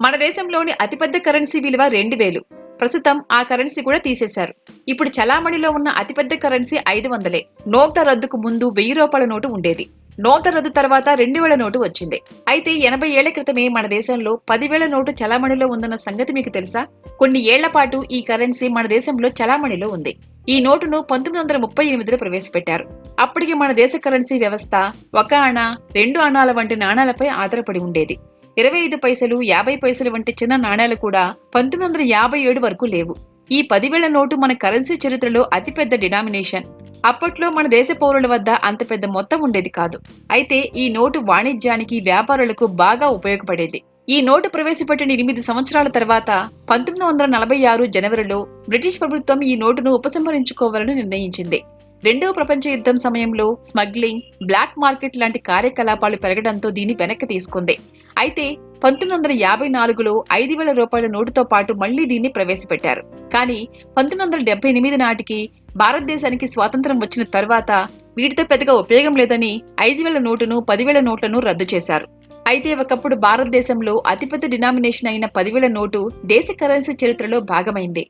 మన దేశంలోని అతిపెద్ద కరెన్సీ విలువ రెండు వేలు. ప్రస్తుతం ఆ కరెన్సీ కూడా తీసేశారు. ఇప్పుడు చలామణిలో ఉన్న అతిపెద్ద కరెన్సీ ఐదు వందలే. నోట్ల రద్దుకు ముందు వెయ్యి రూపాయల నోటు ఉండేది. నోట్ల రద్దు తర్వాత రెండు వేల నోటు వచ్చింది. అయితే ఎనభై ఏళ్ళ క్రితమే మన దేశంలో పదివేల నోటు చలామణిలో ఉందన్న సంగతి మీకు తెలుసా? కొన్ని ఏళ్ళ పాటు ఈ కరెన్సీ మన దేశంలో చలామణిలో ఉంది. ఈ నోటును పంతొమ్మిది వందల ముప్పై ఎనిమిదిలో ప్రవేశపెట్టారు. అప్పటికి మన దేశ కరెన్సీ వ్యవస్థ ఒక అణ రెండు అణాల వంటి నాణాలపై ఆధారపడి ఉండేది. ఇరవై ఐదు పైసలు యాభై పైసలు వంటి చిన్న నాణేలు కూడా పంతొమ్మిది వందల యాభై ఏడు వరకు లేవు. ఈ పదివేల నోటు మన కరెన్సీ చరిత్రలో అతిపెద్ద డినామినేషన్. అప్పట్లో మన దేశ పౌరుల వద్ద అంత పెద్ద మొత్తం ఉండేది కాదు. అయితే ఈ నోటు వాణిజ్యానికి వ్యాపారులకు బాగా ఉపయోగపడేది. ఈ నోటు ప్రవేశపెట్టిన ఎనిమిది సంవత్సరాల తర్వాత పంతొమ్మిది వందల నలభై ఆరు జనవరిలో బ్రిటిష్ ప్రభుత్వం ఈ నోటును ఉపసంహరించుకోవాలని నిర్ణయించింది. రెండవ ప్రపంచ యుద్ధం సమయంలో స్మగ్లింగ్ బ్లాక్ మార్కెట్ లాంటి కార్యకలాపాలు పెరగడంతో దీన్ని వెనక్కి తీసుకుంది. అయితే పంతొమ్మిది వందల యాభై నాలుగులో ఐదు వేల రూపాయల నోటుతో పాటు మళ్ళీ దీన్ని ప్రవేశపెట్టారు. కానీ పంతొమ్మిది వందల డెబ్బై ఎనిమిది నాటికి భారతదేశానికి స్వాతంత్రం వచ్చిన తర్వాత వీటితో పెద్దగా ఉపయోగం లేదని ఐదు వేల నోటును పదివేల నోట్లను రద్దు చేశారు. అయితే ఒకప్పుడు భారతదేశంలో అతిపెద్ద డినామినేషన్ అయిన పదివేల నోటు దేశ కరెన్సీ చరిత్రలో భాగమైంది.